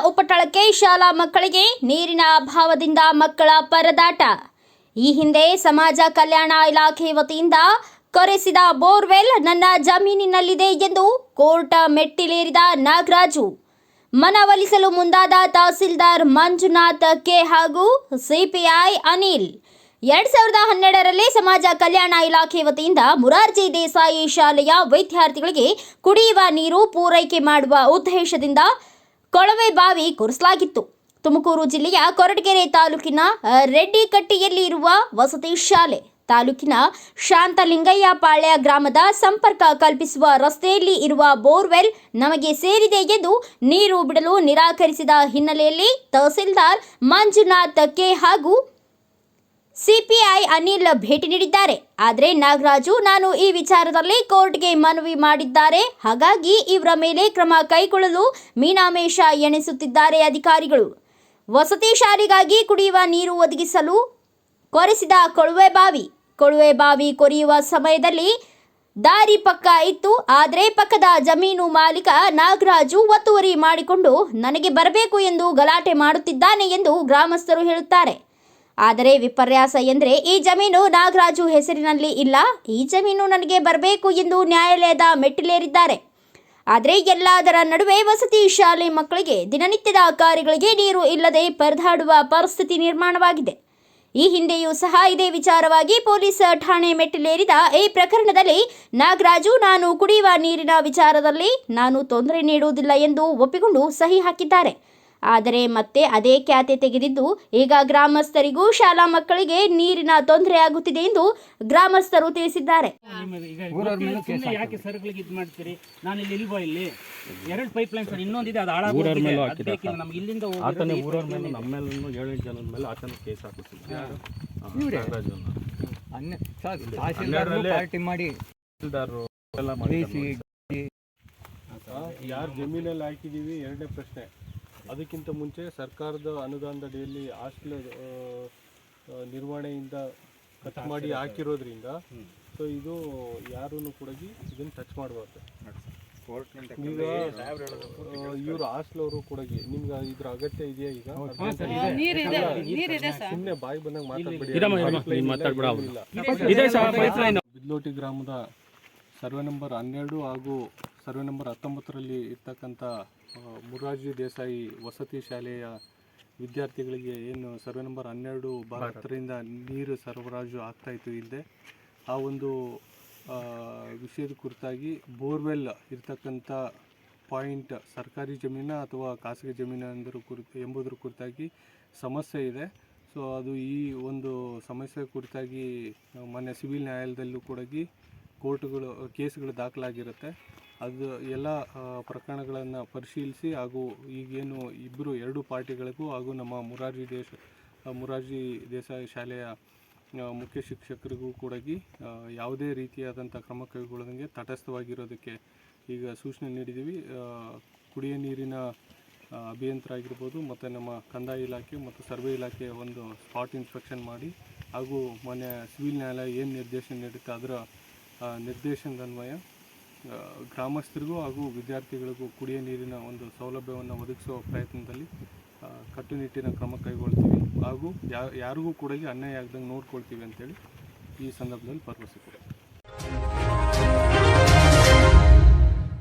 ದಿನಕ್ಕೆ ಶಾಲಾ ಮಕ್ಕಳಿಗೆ ನೀರಿನ ಅಭಾವದಿಂದ ಮಕ್ಕಳ ಪರದಾಟ. ಈ ಹಿಂದೆ ಸಮಾಜ ಕಲ್ಯಾಣ ಇಲಾಖೆ ವತಿಯಿಂದ ಕೊರೆಸಿದ ಬೋರ್ವೆಲ್ ನನ್ನ ಜಮೀನಿನಲ್ಲಿದೆ ಎಂದು ಕೋರ್ಟ್ ಮೆಟ್ಟಿಲೇರಿದ ನಾಗರಾಜು. ಮನವೊಲಿಸಲು ಮುಂದಾದ ತಹಸೀಲ್ದಾರ್ ಮಂಜುನಾಥ್ ಕೆ ಹಾಗೂ ಸಿಪಿಐ ಅನಿಲ್. ಎರಡ್ ಸಾವಿರದ ಹನ್ನೆರಡರಲ್ಲಿ ಸಮಾಜ ಕಲ್ಯಾಣ ಇಲಾಖೆ ವತಿಯಿಂದ ಮುರಾರ್ಜಿ ದೇಸಾಯಿ ಶಾಲೆಯ ವಿದ್ಯಾರ್ಥಿಗಳಿಗೆ ಕುಡಿಯುವ ನೀರು ಪೂರೈಕೆ ಮಾಡುವ ಉದ್ದೇಶದಿಂದ ಕೊಳವೆ ಬಾವಿ ಕೊರೆಸಲಾಗಿತ್ತು ತುಮಕೂರು ಜಿಲ್ಲೆಯ ಕೊರಟಗೆರೆ ತಾಲೂಕಿನ ರೆಡ್ಡಿಕಟ್ಟಿಯಲ್ಲಿ ಇರುವ ವಸತಿ ಶಾಲೆ. ತಾಲೂಕಿನ ಶಾಂತಲಿಂಗಯ್ಯ ಪಾಳ್ಯ ಗ್ರಾಮದ ಸಂಪರ್ಕ ಕಲ್ಪಿಸುವ ರಸ್ತೆಯಲ್ಲಿ ಇರುವ ಬೋರ್ವೆಲ್ ನಮಗೆ ಸೇರಿದೆ ಎಂದು ನೀರು ಬಿಡಲು ನಿರಾಕರಿಸಿದ ಹಿನ್ನೆಲೆಯಲ್ಲಿ ತಹಸೀಲ್ದಾರ್ ಮಂಜುನಾಥ್ ಕೆ ಹಾಗೂ ಅನಿಲ್ ಭೇಟಿ ನೀಡಿದ್ದಾರೆ. ಆದರೆ ನಾಗರಾಜು, ನಾನು ಈ ವಿಚಾರದಲ್ಲಿ ಕೋರ್ಟ್ಗೆ ಮನವಿ ಮಾಡಿದ್ದಾರೆ. ಹಾಗಾಗಿ ಇವರ ಮೇಲೆ ಕ್ರಮ ಕೈಗೊಳ್ಳಲು ಮೀನಾಮೇಷ ಎಣಿಸುತ್ತಿದ್ದಾರೆ ಅಧಿಕಾರಿಗಳು. ವಸತಿ ಶಾಲೆಗಾಗಿ ಕುಡಿಯುವ ನೀರು ಒದಗಿಸಲು ಕೊರೆಸಿದ ಕೊಳವೆ ಬಾವಿ. ಕೊಳವೆ ಬಾವಿ ಕೊರೆಯುವ ಸಮಯದಲ್ಲಿ ದಾರಿ ಪಕ್ಕ ಇತ್ತು. ಆದರೆ ಪಕ್ಕದ ಜಮೀನು ಮಾಲೀಕ ನಾಗರಾಜು ಒತ್ತುವರಿ ಮಾಡಿಕೊಂಡು, ನನಗೆ ಬರಬೇಕು ಎಂದು ಗಲಾಟೆ ಮಾಡುತ್ತಿದ್ದಾನೆ ಎಂದು ಗ್ರಾಮಸ್ಥರು ಹೇಳುತ್ತಾರೆ. ಆದರೆ ವಿಪರ್ಯಾಸ ಎಂದರೆ ಈ ಜಮೀನು ನಾಗರಾಜು ಹೆಸರಿನಲ್ಲಿ ಇಲ್ಲ. ಈ ಜಮೀನು ನನಗೆ ಬರಬೇಕು ಎಂದು ನ್ಯಾಯಾಲಯದ ಮೆಟ್ಟಿಲೇರಿದ್ದಾರೆ. ಆದರೆ ಎಲ್ಲದರ ನಡುವೆ ವಸತಿ ಶಾಲೆ ಮಕ್ಕಳಿಗೆ ದಿನನಿತ್ಯದ ಕಾರ್ಯಗಳಿಗೆ ನೀರು ಇಲ್ಲದೆ ಪರದಾಡುವ ಪರಿಸ್ಥಿತಿ ನಿರ್ಮಾಣವಾಗಿದೆ. ಈ ಹಿಂದೆಯೂ ಸಹ ಇದೇ ವಿಚಾರವಾಗಿ ಪೊಲೀಸ್ ಠಾಣೆ ಮೆಟ್ಟಿಲೇರಿದ ಈ ಪ್ರಕರಣದಲ್ಲಿ, ನಾಗರಾಜು, ನಾನು ಕುಡಿಯುವ ನೀರಿನ ವಿಚಾರದಲ್ಲಿ ನಾನು ತೊಂದರೆ ನೀಡುವುದಿಲ್ಲ ಎಂದು ಒಪ್ಪಿಕೊಂಡು ಸಹಿ ಹಾಕಿದ್ದಾರೆ. ಆದರೆ ಮತ್ತೆ ಅದೇ ಖ್ಯಾತೆ ತೆಗೆದಿದ್ದು ಈಗ ಗ್ರಾಮಸ್ಥರಿಗೂ ಶಾಲಾ ಮಕ್ಕಳಿಗೆ ನೀರಿನ ತೊಂದರೆ ಆಗುತ್ತಿದೆ ಎಂದು ಗ್ರಾಮಸ್ಥರು ತಿಳಿಸಿದ್ದಾರೆ. ಯಾಕೆ ಸರ್ಗಳಿಗೆ ಇದು ಮಾಡ್ತೀರಿ? ನಾನು ಇಲ್ಲಿ ಇಲ್ವೋ ಇಲ್ಲಿ? ಎರಡು ಪೈಪ್ ಲೈನ್ ಸರ್ ಇನ್ನೊಂದಿದೆ ಅದು ಹಾಳಾಗೋಗಿದೆ. ಅದು ಬೇಕಿಲ್ಲ ನಮ್ಗೆ ಇಲ್ಲಿಂದ ಹೋಗಿರೋದು ಆತನೇ ಈ ಊರವ್ರ pipeline ಮೇಲೆ ಇದೆ. ನಮ್ಮ ಮೇಲೂ ಏಳೆಂಟು ಜನದ ಮೇಲೆ ಆತನ ಕೇಸ್ ಹಾಕುತ್ತಿದ್ದ ಅನ್ನ ಸರ್ ತಹಸೀಲ್ದಾರ್ರು ಪಾರ್ಟಿ ಮಾಡಿ. ತಹಸೀಲ್ದಾರರು ಎಲ್ಲ ಬೇಯಿಸಿ ಯಾರು ಜಮೀನಲ್ಲಿ ಹಾಕಿದೀವಿ? ಎರಡನೇ ಪ್ರಶ್ನೆ. ಅದಕ್ಕಿಂತ ಮುಂಚೆ ಸರ್ಕಾರದ ಅನುದಾನದ ಅಡಿಯಲ್ಲಿ ಹಾಸ್ಟೆಲ್ ನಿರ್ವಹಣೆಯಿಂದ ಕಟ್ ಮಾಡಿ ಹಾಕಿರೋದ್ರಿಂದ ಸೊ ಇದು ಯಾರೂ ಕೂಡ ಇದನ್ನು ಟಚ್ ಮಾಡಬಾರ್ದು ಈಗ ಇವರು ಹಾಸ್ಟೆಲ್ ಅವರು ಕೂಡ ನಿಮ್ಗೆ ಇದ್ರ ಅಗತ್ಯ ಇದೆಯಾ ಈಗ ಸುಮ್ಮನೆ ಬಾಯಿ ಬಂದಾಗ ಮಾತಾಡ್ಬಿಡಿ ಇದೆ ಸರ್ ಪೈಪ್ ಲೈನ್ ಬಿದ್ಲೋಟಿ ಗ್ರಾಮದ ಸರ್ವೆ ನಂಬರ್ ಹನ್ನೆರಡು ಹಾಗೂ ಸರ್ವೆ ನಂಬರ್ ಹತ್ತೊಂಬತ್ತರಲ್ಲಿ ಇರ್ತಕ್ಕಂಥ ಮುರಾರ್ಜಿ ದೇಸಾಯಿ ವಸತಿ ಶಾಲೆಯ ವಿದ್ಯಾರ್ಥಿಗಳಿಗೆ ಏನು ಸರ್ವೆ ನಂಬರ್ ಹನ್ನೆರಡು ಭಾರತರಿಂದ ನೀರು ಸರಬರಾಜು ಆಗ್ತಾಯಿತ್ತು ಹಿಂದೆ ಆ ಒಂದು ವಿಷಯದ ಕುರಿತಾಗಿ ಬೋರ್ವೆಲ್ ಇರ್ತಕ್ಕಂಥ ಪಾಯಿಂಟ್ ಸರ್ಕಾರಿ ಜಮೀನ ಅಥವಾ ಖಾಸಗಿ ಜಮೀನು ಎಂದರು ಕುರಿತು ಎಂಬುದರ ಕುರಿತಾಗಿ ಸಮಸ್ಯೆ ಇದೆ. ಸೊ, ಅದು ಈ ಒಂದು ಸಮಸ್ಯೆ ಕುರಿತಾಗಿ ಮೊನ್ನೆ ಸಿವಿಲ್ ನ್ಯಾಯಾಲಯದಲ್ಲೂ ಕೂಡ ಕೋರ್ಟ್ಗಳು, ಕೇಸ್ಗಳು ದಾಖಲಾಗಿರುತ್ತೆ. ಅದು ಎಲ್ಲ ಪ್ರಕರಣಗಳನ್ನು ಪರಿಶೀಲಿಸಿ ಹಾಗೂ ಈಗೇನು ಇಬ್ಬರು ಎರಡು ಪಾರ್ಟಿಗಳಿಗೂ ಹಾಗೂ ನಮ್ಮ ಮುರಾರ್ಜಿ ದೇಶ ಮುರಾರ್ಜಿ ದೇಸಾಯಿ ಶಾಲೆಯ ಮುಖ್ಯ ಶಿಕ್ಷಕರಿಗೂ ಕೂಡ ಯಾವುದೇ ರೀತಿಯಾದಂಥ ಕ್ರಮ ಕೈಗೊಳ್ಳದಂಗೆ ತಟಸ್ಥವಾಗಿರೋದಕ್ಕೆ ಈಗ ಸೂಚನೆ ನೀಡಿದ್ದೀವಿ ಕುಡಿಯೋ ನೀರಿನ ಅಭಿಯಂತರ ಆಗಿರ್ಬೋದು, ಮತ್ತು ನಮ್ಮ ಕಂದಾಯ ಇಲಾಖೆ ಮತ್ತು ಸರ್ವೆ ಇಲಾಖೆ ಒಂದು ಸ್ಪಾಟ್ ಇನ್ಸ್ಪೆಕ್ಷನ್ ಮಾಡಿ ಹಾಗೂ ಮೊನ್ನೆ ಸಿವಿಲ್ ನ್ಯಾಯಾಲಯ ಏನು ನಿರ್ದೇಶನ ನೀಡುತ್ತೆ ಅದರ ನಿರ್ದೇಶನದನ್ವಯ ಗ್ರಾಮಸ್ಥರಿಗೂ ಹಾಗೂ ವಿದ್ಯಾರ್ಥಿಗಳಿಗೂ ಕುಡಿಯ ನೀರಿನ ಒಂದು ಸೌಲಭ್ಯವನ್ನು ಒದಗಿಸುವ ಪ್ರಯತ್ನದಲ್ಲಿ ಕಟ್ಟುನಿಟ್ಟಿನ ಕ್ರಮ ಕೈಗೊಳ್ತೀವಿ. ಹಾಗೂ ಯಾರಿಗೂ ಕೂಡ ಅನ್ಯಾಯ ಆಗ್ದಂಗೆ ನೋಡ್ಕೊಳ್ತೀವಿ ಅಂತೇಳಿ ಈ ಸಂದರ್ಭದಲ್ಲಿ ಭರವಸೆ ಕೊಡ್ತೀವಿ.